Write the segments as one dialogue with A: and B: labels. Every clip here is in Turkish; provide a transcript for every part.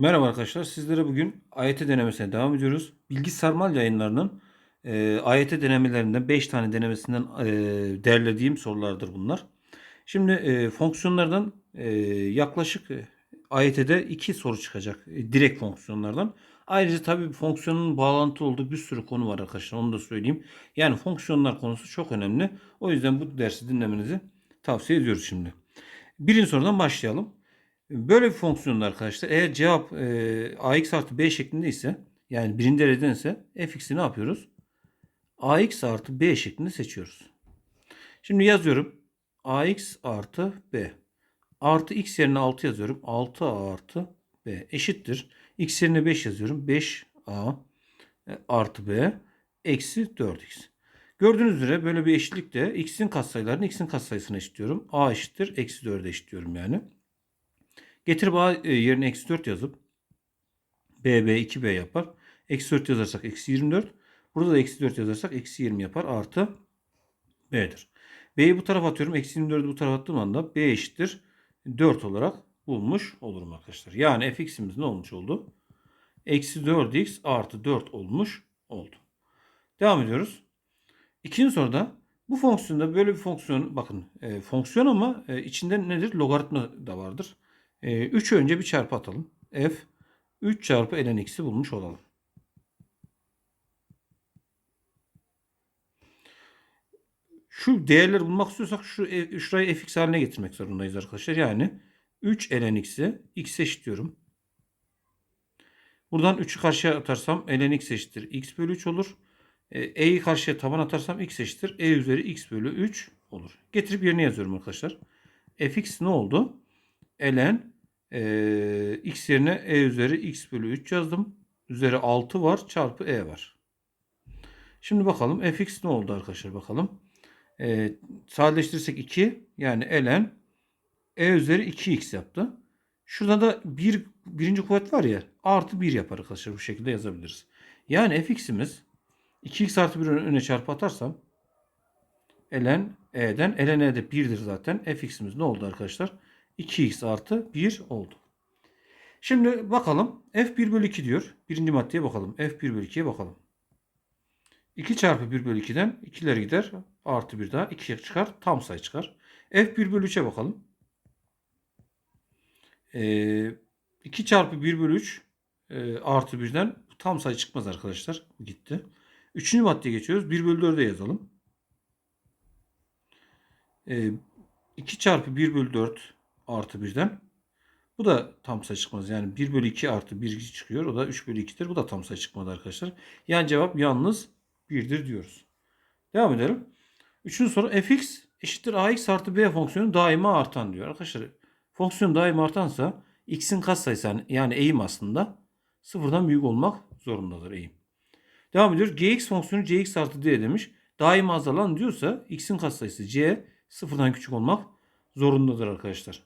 A: Merhaba arkadaşlar. Sizlere bugün AYT denemesine devam ediyoruz. Bilgi Sarmal yayınlarının e, AYT denemelerinden 5 tane denemesinden e, derlediğim sorulardır bunlar. Şimdi e, fonksiyonlardan e, yaklaşık e, AYT'de 2 soru çıkacak. E, direkt fonksiyonlardan. Ayrıca tabii fonksiyonun bağlantı olduğu bir sürü konu var arkadaşlar. Onu da söyleyeyim. Yani fonksiyonlar konusu çok önemli. O yüzden bu dersi dinlemenizi tavsiye ediyoruz şimdi. Birinci sorudan başlayalım. Böyle bir fonksiyonda arkadaşlar eğer cevap e, ax artı b şeklinde ise yani birinci dereceden ise fx'i ne yapıyoruz? ax artı b şeklinde seçiyoruz. Şimdi yazıyorum. ax artı b artı x yerine 6 yazıyorum. 6a artı b eşittir. x yerine 5 yazıyorum. 5a e, artı b eksi 4x. Gördüğünüz üzere böyle bir eşitlikte x'in katsayılarını x'in katsayısına eşitliyorum. a eşittir. Eksi 4'e eşitliyorum yani. Getirip a e, yerine eksi 4 yazıp bb 2b yapar. Eksi 4 yazarsak eksi 24. Burada da eksi 4 yazarsak eksi 20 yapar. Artı b'dir. b'yi bu tarafa atıyorum. Eksi 24'ü bu tarafa attığım anda b eşittir. 4 olarak bulmuş olurum arkadaşlar. Yani fx'imiz ne olmuş oldu? Eksi 4x artı 4 olmuş oldu. Devam ediyoruz. İkinci soruda bu fonksiyonda böyle bir fonksiyon bakın e, fonksiyon ama e, içinde nedir? Logaritma da vardır. E, 3'ü önce bir çarpı atalım. F 3 çarpı ln x'i bulmuş olalım. Şu değerleri bulmak istiyorsak şu e, şurayı fx haline getirmek zorundayız arkadaşlar. Yani 3 ln x'i x eşitliyorum. Buradan 3'ü karşıya atarsam ln x eşittir x bölü 3 olur. E, e'yi karşıya taban atarsam x eşittir e üzeri x bölü 3 olur. Getirip yerine yazıyorum arkadaşlar. fx ne oldu? Ln e, x yerine e üzeri x bölü 3 yazdım. Üzeri 6 var çarpı e var. Şimdi bakalım fx ne oldu arkadaşlar bakalım. E, sadeleştirirsek 2 yani ln e üzeri 2x yaptı. Şurada da bir, birinci kuvvet var ya artı 1 yapar arkadaşlar bu şekilde yazabiliriz. Yani fx'imiz 2x artı 1 öne çarpı atarsam ln e'den ln e de 1'dir zaten. fx'imiz ne oldu arkadaşlar? 2x artı 1 oldu. Şimdi bakalım f1 bölü 2 diyor. Birinci maddeye bakalım. f1 bölü 2'ye bakalım. 2 çarpı 1 bölü 2'den 2'ler gider. Artı 1 daha 2 çıkar. Tam sayı çıkar. f1 bölü 3'e bakalım. Ee, 2 çarpı 1 bölü 3 e, artı 1'den tam sayı çıkmaz arkadaşlar. Gitti. Üçüncü maddeye geçiyoruz. 1 bölü 4'e yazalım. Ee, 2 çarpı 1 bölü 4 artı 1'den. Bu da tam sayı çıkmaz. Yani 1 bölü 2 artı 1 çıkıyor. O da 3 bölü 2'dir. Bu da tam sayı çıkmadı arkadaşlar. Yani cevap yalnız 1'dir diyoruz. Devam edelim. Üçüncü soru fx eşittir ax artı b fonksiyonu daima artan diyor. Arkadaşlar fonksiyon daima artansa x'in katsayısı yani eğim aslında sıfırdan büyük olmak zorundadır eğim. Devam ediyoruz. gx fonksiyonu cx artı d demiş. Daima azalan diyorsa x'in katsayısı c sıfırdan küçük olmak zorundadır arkadaşlar.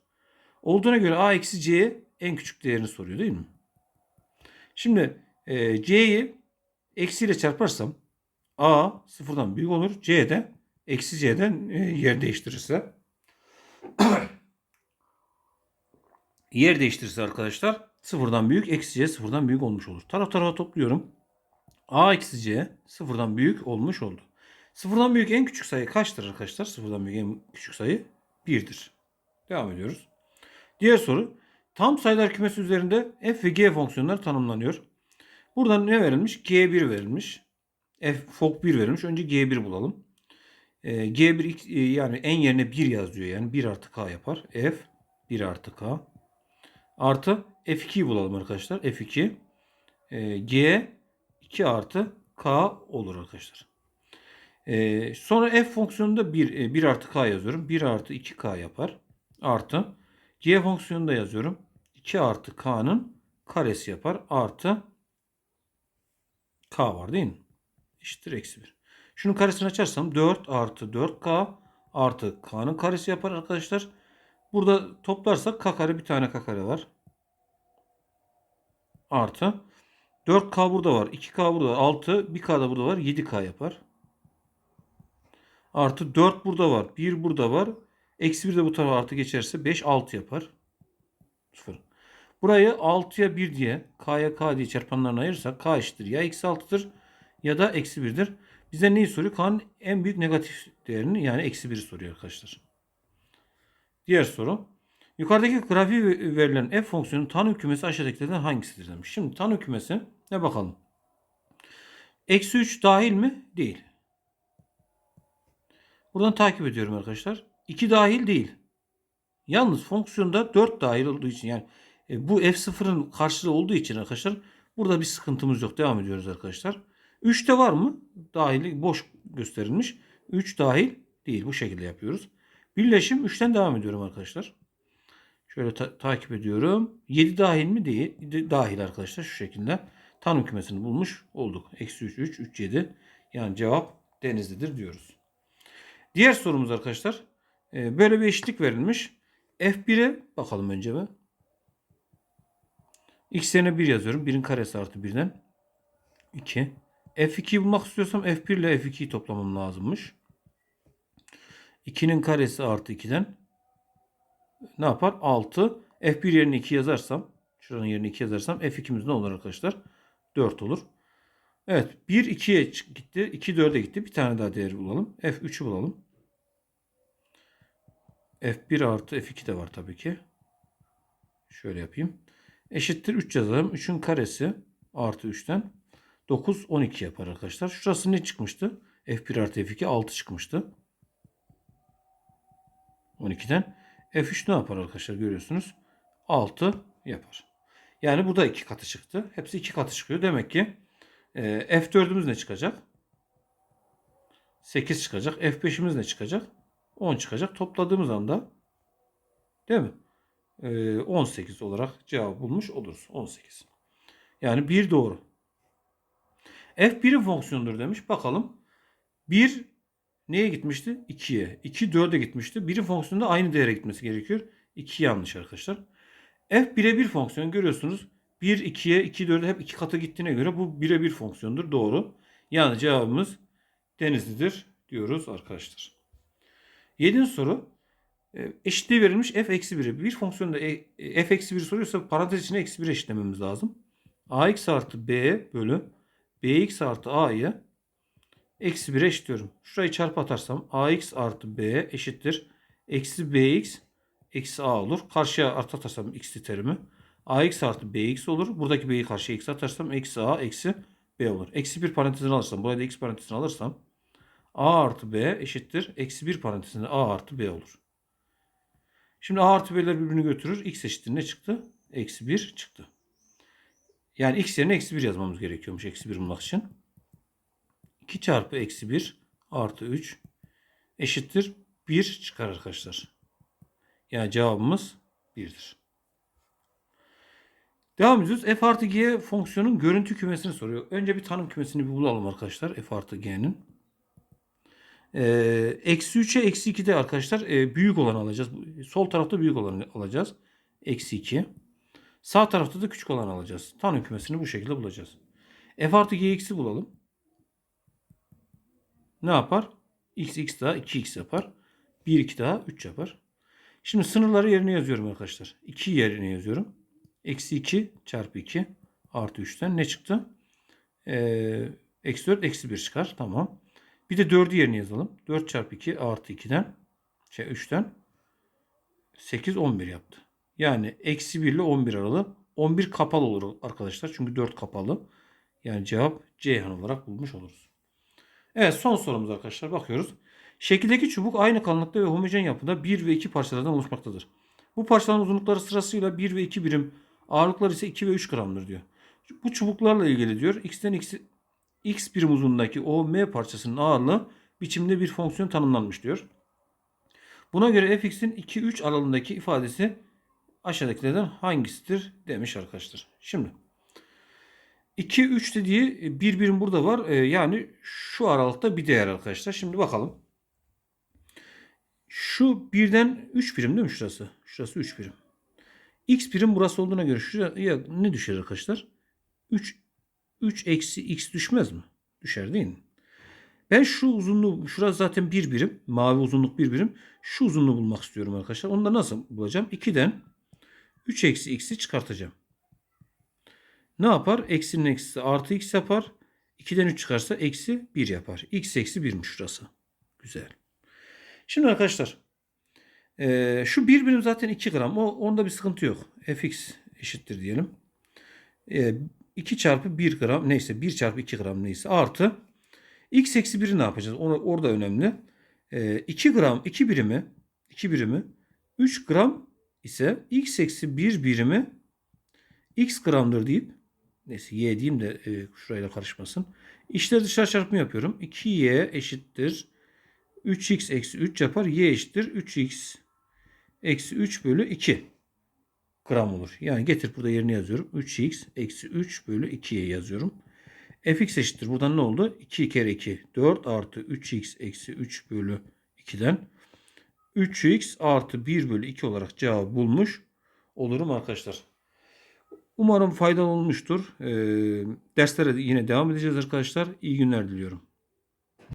A: Olduğuna göre a eksi c'ye en küçük değerini soruyor değil mi? Şimdi e, c'yi eksiyle çarparsam a sıfırdan büyük olur. c de eksi c'den e, yer değiştirirse yer değiştirirse arkadaşlar sıfırdan büyük eksi c sıfırdan büyük olmuş olur. Taraf tarafa topluyorum. a eksi c sıfırdan büyük olmuş oldu. Sıfırdan büyük en küçük sayı kaçtır arkadaşlar? Sıfırdan büyük en küçük sayı 1'dir. Devam ediyoruz. Diğer soru. Tam sayılar kümesi üzerinde f ve g fonksiyonları tanımlanıyor. Buradan ne verilmiş? g1 verilmiş. f fok 1 verilmiş. Önce g1 bulalım. E, g1 e, yani en yerine 1 yazıyor. Yani 1 artı k yapar. f 1 artı k. Artı f2'yi bulalım arkadaşlar. f2 e, g 2 artı k olur arkadaşlar. E, sonra f fonksiyonunda 1, e, 1 artı k yazıyorum. 1 artı 2k yapar. Artı g fonksiyonunu da yazıyorum. 2 artı k'nın karesi yapar. Artı k var değil mi? Eşittir eksi 1. Şunun karesini açarsam 4 artı 4k artı k'nın karesi yapar arkadaşlar. Burada toplarsak k kare bir tane k kare var. Artı 4k burada var. 2k burada var. 6 1k da burada var. 7k yapar. Artı 4 burada var. 1 burada var. Eksi 1 de bu tarafa artı geçerse 5 6 yapar. 0. Burayı 6'ya 1 diye k'ya k diye çarpanlarına ayırırsak k eşittir ya eksi 6'dır ya da eksi 1'dir. Bize neyi soruyor? K'nın en büyük negatif değerini yani eksi 1'i soruyor arkadaşlar. Diğer soru. Yukarıdaki grafiği verilen f fonksiyonun tanım kümesi aşağıdakilerden hangisidir demiş. Şimdi tanım kümesi ne bakalım. Eksi 3 dahil mi? Değil. Buradan takip ediyorum arkadaşlar. 2 dahil değil. Yalnız fonksiyonda 4 dahil olduğu için yani e, bu f0'ın karşılığı olduğu için arkadaşlar burada bir sıkıntımız yok. Devam ediyoruz arkadaşlar. 3 de var mı? Dahil boş gösterilmiş. 3 dahil değil. Bu şekilde yapıyoruz. Birleşim 3'ten devam ediyorum arkadaşlar. Şöyle ta- takip ediyorum. 7 dahil mi? Değil. De- Dahil arkadaşlar şu şekilde. Tanım kümesini bulmuş olduk. Eksi 3, 3, 3, 7. Yani cevap Denizli'dir diyoruz. Diğer sorumuz arkadaşlar. E, Böyle bir eşitlik verilmiş. F1'e bakalım önce be. X yerine 1 yazıyorum. 1'in karesi artı 1'den 2. F2'yi bulmak istiyorsam F1 ile F2'yi toplamam lazımmış. 2'nin karesi artı 2'den ne yapar? 6. F1 yerine 2 yazarsam şuranın yerine 2 yazarsam F2'miz ne olur arkadaşlar? 4 olur. Evet. 1 2'ye gitti. 2 4'e gitti. Bir tane daha değer bulalım. F3'ü bulalım. F1 artı F2 de var tabii ki. Şöyle yapayım. Eşittir 3 yazalım. 3'ün karesi artı 3'ten 9 12 yapar arkadaşlar. Şurası ne çıkmıştı? F1 artı F2 6 çıkmıştı. 12'den. F3 ne yapar arkadaşlar görüyorsunuz. 6 yapar. Yani bu da 2 katı çıktı. Hepsi 2 katı çıkıyor. Demek ki e, F4'ümüz ne çıkacak? 8 çıkacak. F5'imiz ne çıkacak? 10 çıkacak. Topladığımız anda değil mi? E, 18 olarak cevap bulmuş oluruz. 18. Yani 1 doğru. F1'in fonksiyonudur demiş. Bakalım. 1 neye gitmişti? 2'ye. 2 4'e gitmişti. 1'in fonksiyonunda aynı değere gitmesi gerekiyor. 2 yanlış arkadaşlar. F birebir fonksiyon görüyorsunuz. 1 2'ye 2 4'e hep 2 katı gittiğine göre bu birebir fonksiyondur. Doğru. Yani cevabımız Denizli'dir diyoruz arkadaşlar. 7. soru. E, Eşitliği verilmiş f eksi 1'i. Bir fonksiyonda e, f eksi 1 soruyorsa parantez içine eksi 1 eşitlememiz lazım. ax artı b bölü bx artı a'yı eksi 1'e eşitliyorum. Şurayı çarpı atarsam ax artı b eşittir. Eksi bx eksi a olur. Karşıya artı atarsam x'li terimi. ax artı bx olur. Buradaki b'yi karşıya eksi atarsam eksi a eksi b olur. Eksi 1 parantezini alırsam buraya da x parantezini alırsam a artı b eşittir. Eksi 1 parantezinde a artı b olur. Şimdi a artı b'ler birbirini götürür. x eşittir ne çıktı? Eksi 1 çıktı. Yani x yerine eksi 1 yazmamız gerekiyormuş eksi 1 bulmak için. 2 çarpı eksi 1 artı 3 eşittir 1 çıkar arkadaşlar. Yani cevabımız 1'dir. Devam ediyoruz. F artı G fonksiyonun görüntü kümesini soruyor. Önce bir tanım kümesini bir bulalım arkadaşlar. F artı G'nin. Ee, eksi 3'e eksi 2'de arkadaşlar e, büyük olanı alacağız. Sol tarafta büyük olanı alacağız. Eksi 2. Sağ tarafta da küçük olanı alacağız. Tanım kümesini bu şekilde bulacağız. F artı Gx'i bulalım. Ne yapar? X x daha 2x yapar. 1 2 daha 3 yapar. Şimdi sınırları yerine yazıyorum arkadaşlar. 2 yerine yazıyorum. Eksi 2 çarpı 2 artı 3'ten ne çıktı? Ee, eksi 4 eksi 1 çıkar. Tamam. Bir de 4'ü yerine yazalım. 4 çarpı 2 artı 2'den şey 3'ten 8 11 yaptı. Yani eksi 1 ile 11 aralığı 11 kapalı olur arkadaşlar. Çünkü 4 kapalı. Yani cevap Ceyhan olarak bulmuş oluruz. Evet son sorumuz arkadaşlar bakıyoruz. Şekildeki çubuk aynı kalınlıkta ve homojen yapıda 1 ve 2 parçalardan oluşmaktadır. Bu parçaların uzunlukları sırasıyla 1 ve 2 birim, ağırlıkları ise 2 ve 3 gramdır diyor. Bu çubuklarla ilgili diyor. X'ten X, X birim uzunluğundaki o M parçasının ağırlığı biçimde bir fonksiyon tanımlanmış diyor. Buna göre fx'in 2-3 aralığındaki ifadesi aşağıdakilerden hangisidir demiş arkadaşlar. Şimdi 2 3 dediği bir birim burada var. E, Yani şu aralıkta bir değer arkadaşlar. Şimdi bakalım. Şu birden 3 birim değil mi şurası? Şurası 3 birim. X birim burası olduğuna göre şuraya ne düşer arkadaşlar? 3 3 eksi x düşmez mi? Düşer değil mi? Ben şu uzunluğu, şurası zaten bir birim. Mavi uzunluk bir birim. Şu uzunluğu bulmak istiyorum arkadaşlar. Onu da nasıl bulacağım? 2'den 3 eksi x'i çıkartacağım. Ne yapar? Eksinin eksisi artı x yapar. 2'den 3 çıkarsa eksi 1 yapar. x eksi 1'miş şurası. Güzel. Şimdi arkadaşlar eee, şu bir birim zaten 2 gram. O, onda bir sıkıntı yok. fx eşittir diyelim. Eee 2 çarpı 1 gram neyse 1 çarpı 2 gram neyse artı x eksi 1'i ne yapacağız? Or- orada önemli. Eee 2 gram 2 birimi 2 birimi 3 gram ise x eksi 1 birimi x gramdır deyip neyse y diyeyim de e, şurayla karışmasın. İşleri dışarı çarpımı yapıyorum. 2y eşittir 3x eksi 3 yapar. y eşittir 3x eksi 3 bölü 2 gram olur. Yani getir burada yerine yazıyorum. 3x eksi 3 bölü 2'ye yazıyorum. fx eşittir. Buradan ne oldu? 2 kere 2 4 artı 3x eksi 3 bölü 2'den 3x artı 1 bölü 2 olarak cevabı bulmuş olurum arkadaşlar. Umarım faydalı olmuştur. Ee, derslere de yine devam edeceğiz arkadaşlar. İyi günler diliyorum.